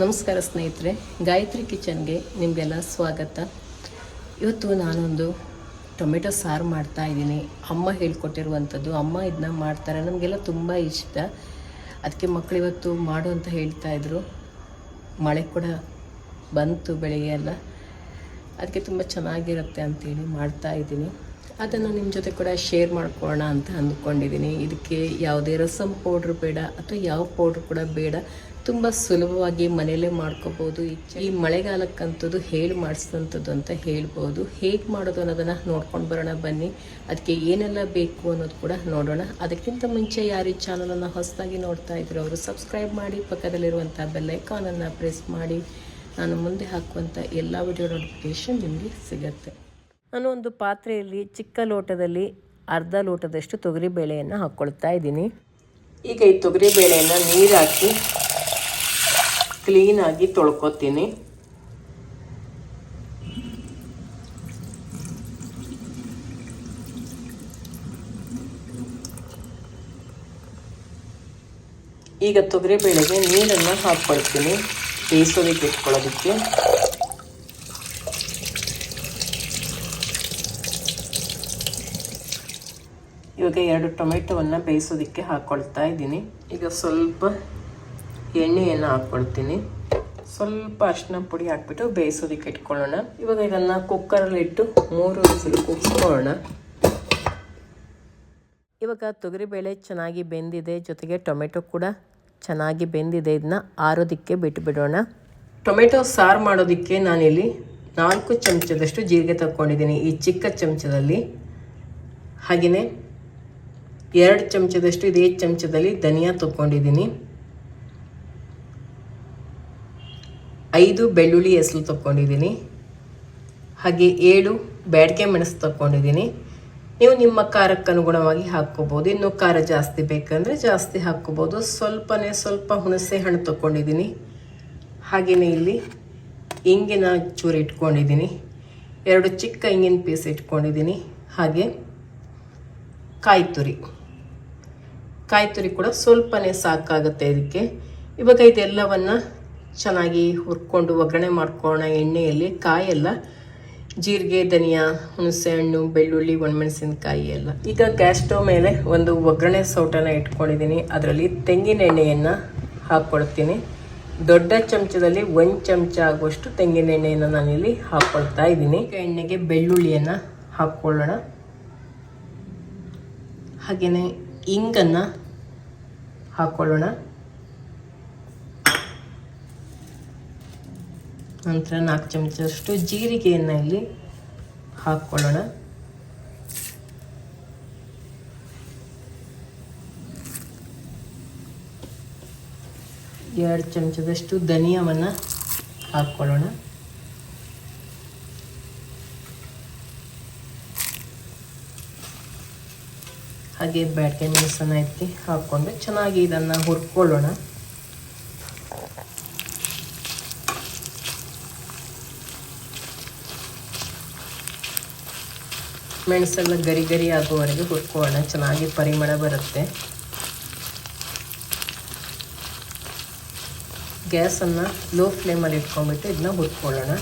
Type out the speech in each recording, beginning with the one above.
ನಮಸ್ಕಾರ ಸ್ನೇಹಿತರೆ, ಗಾಯತ್ರಿ ಕಿಚನ್ಗೆ ನಿಮಗೆಲ್ಲ ಸ್ವಾಗತ. ಇವತ್ತು ನಾನೊಂದು ಟೊಮೆಟೊ ಸಾರು ಮಾಡ್ತಾ ಇದ್ದೀನಿ. ಅಮ್ಮ ಹೇಳ್ಕೊಟ್ಟಿರುವಂಥದ್ದು, ಅಮ್ಮ ಇದನ್ನ ಮಾಡ್ತಾರೆ, ನಮಗೆಲ್ಲ ತುಂಬ ಇಷ್ಟ. ಅದಕ್ಕೆ ಮಕ್ಕಳು ಇವತ್ತು ಮಾಡು ಅಂತ ಹೇಳ್ತಾ ಇದ್ರು. ಮಳೆ ಕೂಡ ಬಂತು ಬೆಳಿಗ್ಗೆ ಎಲ್ಲ. ಅದಕ್ಕೆ ತುಂಬ ಚೆನ್ನಾಗಿರುತ್ತೆ ಅಂತೇಳಿ ಮಾಡ್ತಾ ಇದ್ದೀನಿ. ಅದನ್ನು ನಿಮ್ಮ ಜೊತೆ ಕೂಡ ಶೇರ್ ಮಾಡ್ಕೊಳ್ಳೋಣ ಅಂತ ಅಂದ್ಕೊಂಡಿದ್ದೀನಿ. ಇದಕ್ಕೆ ಯಾವುದೇ ರಸಮ್ ಪೌಡ್ರ್ ಬೇಡ, ಅಥವಾ ಯಾವ ಪೌಡ್ರ್ ಕೂಡ ಬೇಡ. ತುಂಬ ಸುಲಭವಾಗಿ ಮನೆಯಲ್ಲೇ ಮಾಡ್ಕೋಬೋದು ಈ ಮಳೆಗಾಲಕ್ಕಂಥದ್ದು ಹೇಳಿ ಮಾಡಿಸಿದಂಥದ್ದು ಅಂತ ಹೇಳ್ಬೋದು. ಹೇಗೆ ಮಾಡೋದು ಅನ್ನೋದನ್ನು ನೋಡ್ಕೊಂಡು ಬರೋಣ ಬನ್ನಿ. ಅದಕ್ಕೆ ಏನೆಲ್ಲ ಬೇಕು ಅನ್ನೋದು ಕೂಡ ನೋಡೋಣ. ಅದಕ್ಕಿಂತ ಮುಂಚೆ ಯಾರು ಈ ಚಾನಲನ್ನು ಹೊಸದಾಗಿ ನೋಡ್ತಾ ಇದ್ರು ಅವರು ಸಬ್ಸ್ಕ್ರೈಬ್ ಮಾಡಿ ಪಕ್ಕದಲ್ಲಿರುವಂಥ ಬೆಲ್ ಐಕಾನನ್ನು ಪ್ರೆಸ್ ಮಾಡಿ. ನಾನು ಮುಂದೆ ಹಾಕುವಂಥ ಎಲ್ಲ ವಿಡಿಯೋ ನೋಟಿಫಿಕೇಷನ್ ನಿಮಗೆ ಸಿಗುತ್ತೆ. ನಾನು ಒಂದು ಪಾತ್ರೆಯಲ್ಲಿ ಚಿಕ್ಕ ಲೋಟದಲ್ಲಿ ಅರ್ಧ ಲೋಟದಷ್ಟು ತೊಗರಿ ಬೇಳೆಯನ್ನು ಹಾಕ್ಕೊಳ್ತಾ ಇದ್ದೀನಿ. ಈಗ ಈ ತೊಗರಿ ಬೇಳೆಯನ್ನು ನೀರು ಹಾಕಿ ಕ್ಲೀನಾಗಿ ತೊಳ್ಕೊತೀನಿ. ಈಗ ತೊಗರಿ ಬೇಳೆಗೆ ನೀರನ್ನು ಹಾಕ್ಕೊಳ್ತೀನಿ. ಬೇಯಿಸೋದಕ್ಕೆ ಇಟ್ಕೊಳ್ಳೋದಕ್ಕೆ. ಇವಾಗ ಎರಡು ಟೊಮೆಟೊವನ್ನು ಬೇಯಿಸೋದಕ್ಕೆ ಹಾಕ್ಕೊಳ್ತಾ ಇದ್ದೀನಿ. ಈಗ ಸ್ವಲ್ಪ ಎಣ್ಣೆಯನ್ನು ಹಾಕ್ಕೊಳ್ತೀನಿ ಸ್ವಲ್ಪ ಅರಿಶಿನ ಪುಡಿ ಹಾಕ್ಬಿಟ್ಟು ಬೇಯಿಸೋದಕ್ಕೆ ಇಟ್ಕೊಳ್ಳೋಣ. ಇವಾಗ ಇದನ್ನು ಕುಕ್ಕರಲ್ಲಿ ಇಟ್ಟು ಮೂರು ವಿಸಿಲ್ ಕುಕ್ಕೊಳ್ಳೋಣ ಇವಾಗ ತೊಗರಿಬೇಳೆ ಚೆನ್ನಾಗಿ ಬೆಂದಿದೆ. ಜೊತೆಗೆ ಟೊಮೆಟೊ ಕೂಡ ಚೆನ್ನಾಗಿ ಬೆಂದಿದೆ. ಇದನ್ನ ಆರೋದಕ್ಕೆ ಬಿಟ್ಟು ಬಿಡೋಣ ಟೊಮೆಟೊ ಸಾರು ಮಾಡೋದಕ್ಕೆ ನಾನಿಲ್ಲಿ ನಾಲ್ಕು ಚಮಚದಷ್ಟು ಜೀರಿಗೆ ತಗೊಂಡಿದ್ದೀನಿ ಈ ಚಿಕ್ಕ ಚಮಚದಲ್ಲಿ. ಹಾಗೆಯೇ ಎರಡು ಚಮಚದಷ್ಟು ಇದೇ ಚಮಚದಲ್ಲಿ ಧನಿಯಾ ತಗೊಂಡಿದ್ದೀನಿ ಐದು ಬೆಳ್ಳುಳ್ಳಿ ಹೆಸರು ತಗೊಂಡಿದ್ದೀನಿ ಹಾಗೆ ಏಳು ಬ್ಯಾಡಿಗೆ ಮೆಣಸು ತಗೊಂಡಿದ್ದೀನಿ ನೀವು ನಿಮ್ಮ ಖಾರಕ್ಕೆ ಅನುಗುಣವಾಗಿ ಹಾಕ್ಕೋಬೋದು. ಇನ್ನು ಖಾರ ಜಾಸ್ತಿ ಬೇಕಂದರೆ ಜಾಸ್ತಿ ಹಾಕ್ಕೋಬೋದು. ಸ್ವಲ್ಪನೇ ಸ್ವಲ್ಪ ಹುಣಸೆ ಹಣ್ಣು ತಗೊಂಡಿದ್ದೀನಿ ಹಾಗೆಯೇ ಇಲ್ಲಿ ಇಂಗಿನ ಚೂರು ಇಟ್ಕೊಂಡಿದ್ದೀನಿ. ಎರಡು ಚಿಕ್ಕ ಇಂಗಿನ ಪೀಸ್ ಇಟ್ಕೊಂಡಿದ್ದೀನಿ. ಹಾಗೆ ಕಾಯಿ ತುರಿ. ಕಾಯಿ ತುರಿ ಕೂಡ ಸ್ವಲ್ಪನೇ ಸಾಕಾಗುತ್ತೆ ಇದಕ್ಕೆ. ಇವಾಗ ಇದೆಲ್ಲವನ್ನು ಚೆನ್ನಾಗಿ ಹುರ್ಕೊಂಡು ಒಗ್ಗರಣೆ ಮಾಡ್ಕೊಳ್ಳೋಣ ಎಣ್ಣೆಯಲ್ಲಿ ಕಾಯೆಲ್ಲ ಜೀರಿಗೆ, ಧನಿಯಾ, ಹುಣಸೆ ಹಣ್ಣು, ಬೆಳ್ಳುಳ್ಳಿ, ಒಣಮೆಣಸಿನಕಾಯಿ ಎಲ್ಲ. ಈಗ ಗ್ಯಾಸ್ ಸ್ಟವ್ ಮೇಲೆ ಒಂದು ಒಗ್ಗರಣೆ ಸೌಟನ್ನು ಇಟ್ಕೊಂಡಿದ್ದೀನಿ. ಅದರಲ್ಲಿ ತೆಂಗಿನ ಎಣ್ಣೆಯನ್ನು ಹಾಕ್ಕೊಳ್ತೀನಿ ದೊಡ್ಡ ಚಮಚದಲ್ಲಿ ಒಂದು ಚಮಚ ಆಗುವಷ್ಟು ತೆಂಗಿನ ಎಣ್ಣೆಯನ್ನು ನಾನಿಲ್ಲಿ ಹಾಕ್ಕೊಳ್ತಾ ಇದ್ದೀನಿ. ಎಣ್ಣೆಗೆ ಬೆಳ್ಳುಳ್ಳಿಯನ್ನು ಹಾಕ್ಕೊಳ್ಳೋಣ. ಹಾಗೆಯೇ ಇಂಗನ್ನು ಹಾಕ್ಕೊಳ್ಳೋಣ. ನಂತರ ನಾಲ್ಕು ಚಮಚದಷ್ಟು ಜೀರಿಗೆಯನ್ನು ಇಲ್ಲಿ ಹಾಕ್ಕೊಳ್ಳೋಣ. ಎರಡು ಚಮಚದಷ್ಟು ಧನಿಯಾವನ್ನು ಹಾಕ್ಕೊಳ್ಳೋಣ. ಹಾಗೆ ಬ್ಯಾಟ್ಗೆ ಮೆಣಸನ್ನು ಎತ್ತಿ ಹಾಕ್ಕೊಂಡು ಚೆನ್ನಾಗಿ ಇದನ್ನು ಹುರ್ಕೊಳ್ಳೋಣ. ಮೆಣಸೆಲ್ಲ ಗರಿ ಗರಿ ಆಗುವವರೆಗೆ ಹುರ್ಕೊಳ್ಳೋಣ. ಚೆನ್ನಾಗಿ ಪರಿಮಳ ಬರುತ್ತೆ. ಗ್ಯಾಸನ್ನು ಲೋ ಫ್ಲೇಮಲ್ಲಿ ಇಟ್ಕೊಂಡ್ಬಿಟ್ಟು ಇದನ್ನ ಹುರ್ಕೊಳ್ಳೋಣ.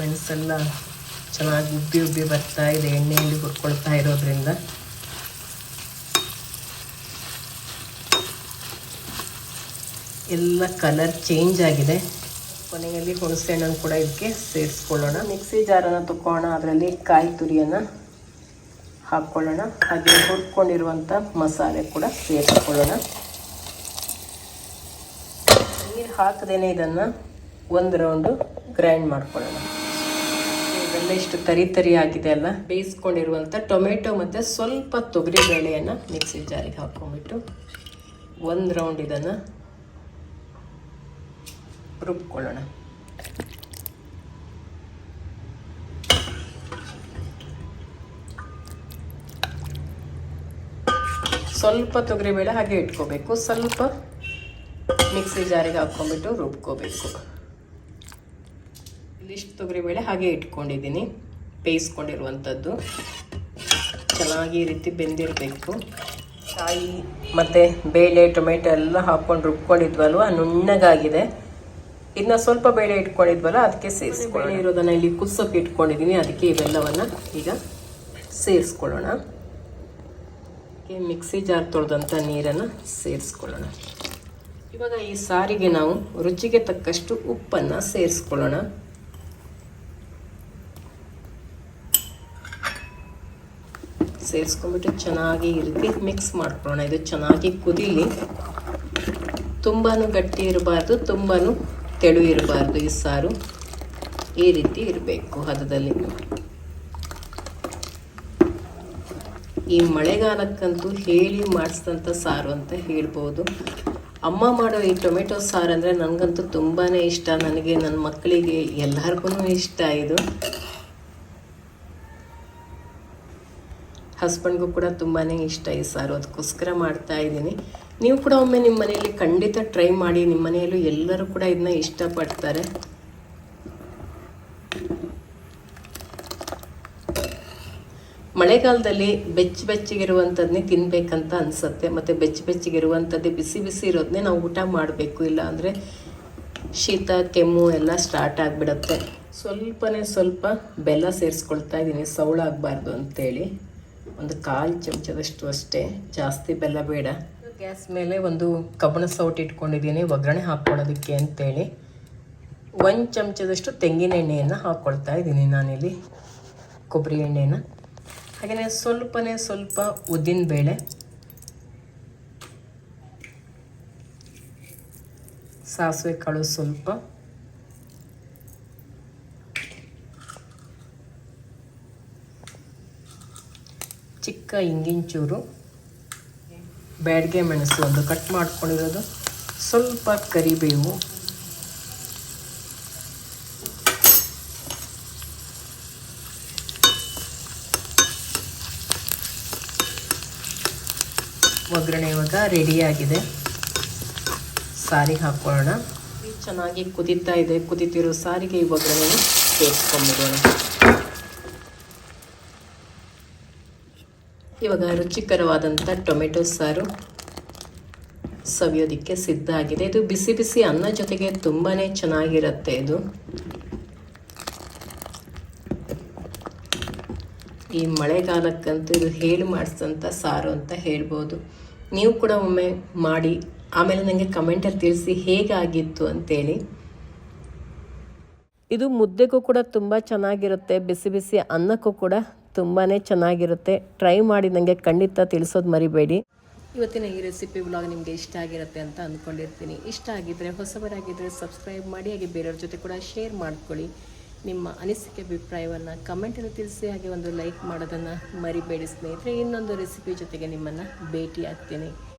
ಮೆಣಸೆಲ್ಲ ಚೆನ್ನಾಗಿ ಉಬ್ಬಿ ಉಬ್ಬಿ ಬರ್ತಾ ಇದೆ, ಎಣ್ಣೆಯಲ್ಲಿ ಹುರ್ಕೊಳ್ತಾ ಇರೋದ್ರಿಂದ. ಎಲ್ಲ ಕಲರ್ ಚೇಂಜ್ ಆಗಿದೆ. ಕೊನೆಯಲ್ಲಿ ಹುಣಸೆ ಹಣ್ಣನ್ನು ಕೂಡ ಇದಕ್ಕೆ ಸೇರಿಸ್ಕೊಳ್ಳೋಣ. ಮಿಕ್ಸಿ ಜಾರನ್ನು ತಕ್ಕೋಣ ಅದರಲ್ಲಿ ಕಾಯಿ ತುರಿಯನ್ನು ಹಾಕ್ಕೊಳ್ಳೋಣ. ಹಾಗೆ ಹುರ್ಕೊಂಡಿರುವಂಥ ಮಸಾಲೆ ಕೂಡ ಸೇರಿಸ್ಕೊಳ್ಳೋಣ. ನೀರು ಹಾಕದೇನೆ ಇದನ್ನು ಒಂದು ರೌಂಡು ಗ್ರೈಂಡ್ ಮಾಡ್ಕೊಳ್ಳೋಣ. ಇದೆಲ್ಲ ಇಷ್ಟು ತರಿ ತರಿ ಆಗಿದೆ ಅಲ್ಲ. ಬೇಯಿಸ್ಕೊಂಡಿರುವಂಥ ಟೊಮೆಟೊ ಮತ್ತು ಸ್ವಲ್ಪ ತೊಗರಿ ಬೇಳೆಯನ್ನು ಮಿಕ್ಸಿ ಜಾರಿಗೆ ಹಾಕ್ಕೊಂಡ್ಬಿಟ್ಟು ಒಂದು ರೌಂಡ್ ಇದನ್ನು ರುಬ್ಕೊಳ್ಳೋಣ. ಸ್ವಲ್ಪ ತೊಗರಿಬೇಳೆ ಹಾಗೆ ಇಟ್ಕೋಬೇಕು. ಸ್ವಲ್ಪ ಮಿಕ್ಸಿ ಜಾರಿಗೆ ಹಾಕ್ಕೊಂಡ್ಬಿಟ್ಟು ರುಬ್ಕೋಬೇಕು. ಇಲ್ಲಿಷ್ಟು ತೊಗರಿಬೇಳೆ ಹಾಗೆ ಇಟ್ಕೊಂಡಿದ್ದೀನಿ. ಬೇಯಿಸ್ಕೊಂಡಿರುವಂಥದ್ದು. ಚೆನ್ನಾಗಿ ಈ ರೀತಿ ಬೆಂದಿರಬೇಕು. ಕಾಯಿ ಮತ್ತು ಬೇಳೆ, ಟೊಮೆಟೊ ಎಲ್ಲ ಹಾಕ್ಕೊಂಡು ರುಬ್ಕೊಂಡಿದ್ವಲ್ವ? ನುಣ್ಣಗಾಗಿದೆ. ಇದನ್ನ ಸ್ವಲ್ಪ ಬೇಳೆ ಇಟ್ಕೊಂಡಿದ್ವಲ್ಲ, ಅದಕ್ಕೆ ಸೇರಿಸ್ಕೊಳ್ಳೋಣ. ಇರೋದನ್ನ ಇಲ್ಲಿ ಕುದಿಸೋಕೆ ಇಟ್ಕೊಂಡಿದ್ದೀನಿ ಅದಕ್ಕೆ ಇವೆಲ್ಲವನ್ನ ಈಗ ಸೇರಿಸ್ಕೊಳ್ಳೋಣ. ಮಿಕ್ಸಿ ಜಾರ್ ತೊಳೆದಂಥ ನೀರನ್ನು ಸೇರಿಸ್ಕೊಳ್ಳೋಣ. ಇವಾಗ ಈ ಸಾರಿಗೆ ನಾವು ರುಚಿಗೆ ತಕ್ಕಷ್ಟು ಉಪ್ಪನ್ನು ಸೇರಿಸ್ಕೊಳ್ಳೋಣ. ಸೇರಿಸ್ಕೊಂಡ್ಬಿಟ್ಟು ಚೆನ್ನಾಗಿ ಈ ಮಿಕ್ಸ್ ಮಾಡ್ಕೊಳ್ಳೋಣ. ಇದು ಚೆನ್ನಾಗಿ ಕುದೀಲಿ ತುಂಬಾ ಗಟ್ಟಿ ಇರಬಾರ್ದು ತುಂಬಾ ತೆಳು ಇರಬಾರ್ದು ಈ ಸಾರು. ಈ ರೀತಿ ಇರಬೇಕು ಹದದಲ್ಲಿ. ಈ ಮಳೆಗಾಲಕ್ಕಂತೂ ಹೇಳಿ ಮಾಡಿಸಿದಂಥ ಸಾರು ಅಂತ ಹೇಳ್ಬೋದು. ಅಮ್ಮ ಮಾಡೋ ಈ ಟೊಮೆಟೊ ಸಾರು ಅಂದರೆ ನನಗಂತೂ ತುಂಬಾ ಇಷ್ಟ. ನನಗೆ ನನ್ನ ಮಕ್ಕಳಿಗೆ ಎಲ್ಲರಿಗೂ ಇಷ್ಟ ಇದು. ಹಸ್ಬೆಂಡ್ಗೂ ಕೂಡ ತುಂಬಾ ಇಷ್ಟ ಈ ಸಾರು. ಅದಕ್ಕೋಸ್ಕರ ಮಾಡ್ತಾ ಇದ್ದೀನಿ. ನೀವು ಕೂಡ ಒಮ್ಮೆ ನಿಮ್ಮ ಮನೆಯಲ್ಲಿ ಖಂಡಿತ ಟ್ರೈ ಮಾಡಿ ನಿಮ್ಮ ಮನೆಯಲ್ಲೂ ಎಲ್ಲರೂ ಕೂಡ ಇದನ್ನ ಇಷ್ಟಪಡ್ತಾರೆ. ಮಳೆಗಾಲದಲ್ಲಿ ಬೆಚ್ಚ ಬೆಚ್ಚಗಿರುವಂಥದ್ನೇ ತಿನ್ನಬೇಕಂತ ಅನಿಸುತ್ತೆ. ಮತ್ತು ಬೆಚ್ಚ ಬೆಚ್ಚಗಿರುವಂಥದ್ದೇ ಬಿಸಿ ಬಿಸಿ ಇರೋದನ್ನೇ ನಾವು ಊಟ ಮಾಡಬೇಕು. ಇಲ್ಲ ಅಂದರೆ ಶೀತ, ಕೆಮ್ಮು ಎಲ್ಲ ಸ್ಟಾರ್ಟ್ ಆಗಿಬಿಡುತ್ತೆ. ಸ್ವಲ್ಪನೇ ಸ್ವಲ್ಪ ಬೆಲ್ಲ ಸೇರಿಸ್ಕೊಳ್ತಾ ಇದ್ದೀನಿ ಸೌಳಾಗಬಾರ್ದು ಅಂತೇಳಿ. ಒಂದು ಕಾಲು ಚಮಚದಷ್ಟು ಅಷ್ಟೇ. ಜಾಸ್ತಿ ಬೆಲ್ಲ ಬೇಡ. ಗ್ಯಾಸ್ ಮೇಲೆ ಒಂದು ಕಬ್ಬಣ ಸೌಟ್ ಇಟ್ಕೊಂಡಿದ್ದೀನಿ, ಒಗ್ಗರಣೆ ಹಾಕ್ಕೊಳ್ಳೋದಕ್ಕೆ ಅಂತೇಳಿ. ಒಂದು ಚಮಚದಷ್ಟು ತೆಂಗಿನ ಎಣ್ಣೆಯನ್ನು ಹಾಕ್ಕೊಳ್ತಾ ಇದ್ದೀನಿ ನಾನಿಲ್ಲಿ, ಕೊಬ್ಬರಿ ಎಣ್ಣೆನ ಹಾಗೆಯೇ ಸ್ವಲ್ಪನೇ ಸ್ವಲ್ಪ ಉದ್ದಿನ ಬೇಳೆ, ಸಾಸಿವೆ ಕಾಳು ಸ್ವಲ್ಪ, ಚಿಕ್ಕ ಇಂಗಿನ ಚೂರು ಬ್ಯಾಡ್ಗೆ ಮೆಣಸು ಒಂದು ಕಟ್ ಮಾಡ್ಕೊಂಡಿರೋದು. ಸ್ವಲ್ಪ ಕರಿಬೇವು. ಒಗ್ಗರಣೆ ಇವಾಗ ರೆಡಿಯಾಗಿದೆ ಸಾರಿಗೆ ಹಾಕೊಳ್ಳೋಣ. ಚೆನ್ನಾಗಿ ಕುದಿತಾ ಇದೆ. ಕುದಿತಿರೋ ಸಾರಿಗೆ ಈ ಒಗ್ಗರಣೆ ಸೇರಿಸ್ಕೊಂಡ್ಬಿಡೋಣ ಇವಾಗ ರುಚಿಕರವಾದಂಥ ಟೊಮೆಟೊ ಸಾರು ಸವಿಯೋದಕ್ಕೆ ಸಿದ್ಧ ಆಗಿದೆ. ಇದು ಬಿಸಿ ಬಿಸಿ ಅನ್ನ ಜೊತೆಗೆ ತುಂಬಾ ಚೆನ್ನಾಗಿರುತ್ತೆ ಇದು. ಈ ಮಳೆಗಾಲಕ್ಕಂತೂ ಇದು ಹೇಳಿ ಮಾಡಿಸಿದಂಥ ಸಾರು ಅಂತ ಹೇಳ್ಬೋದು. ನೀವು ಕೂಡ ಒಮ್ಮೆ ಮಾಡಿ, ಆಮೇಲೆ ನನಗೆ ಕಮೆಂಟಲ್ಲಿ ತಿಳಿಸಿ ಹೇಗಾಗಿತ್ತು ಅಂತೇಳಿ. ಇದು ಮುದ್ದೆಗೂ ಕೂಡ ತುಂಬ ಚೆನ್ನಾಗಿರುತ್ತೆ, ಬಿಸಿ ಬಿಸಿ ಅನ್ನಕ್ಕೂ ಕೂಡ ತುಂಬಾ ಚೆನ್ನಾಗಿರುತ್ತೆ. ಟ್ರೈ ಮಾಡಿ ನನಗೆ ಖಂಡಿತ ತಿಳಿಸೋದು ಮರಿಬೇಡಿ. ಇವತ್ತಿನ ಈ ರೆಸಿಪಿ ಬ್ಲಾಗ್ ನಿಮಗೆ ಇಷ್ಟ ಆಗಿರುತ್ತೆ ಅಂತ ಅಂದ್ಕೊಂಡಿರ್ತೀನಿ ಇಷ್ಟ ಆಗಿದ್ದರೆ ಹೊಸಬರಾಗಿದ್ದರೆ ಸಬ್ಸ್ಕ್ರೈಬ್ ಮಾಡಿ, ಹಾಗೆ ಬೇರೆಯವ್ರ ಜೊತೆ ಕೂಡ ಶೇರ್ ಮಾಡ್ಕೊಳ್ಳಿ. ನಿಮ್ಮ ಅನಿಸಿಕೆ, ಅಭಿಪ್ರಾಯವನ್ನು ಕಮೆಂಟಲ್ಲಿ ತಿಳಿಸಿ, ಹಾಗೆ ಒಂದು ಲೈಕ್ ಮಾಡೋದನ್ನು ಮರಿಬೇಡಿ ಸ್ನೇಹಿತರೆ. ಇನ್ನೊಂದು ರೆಸಿಪಿ ಜೊತೆಗೆ ನಿಮ್ಮನ್ನು ಭೇಟಿ ಆಗ್ತೀನಿ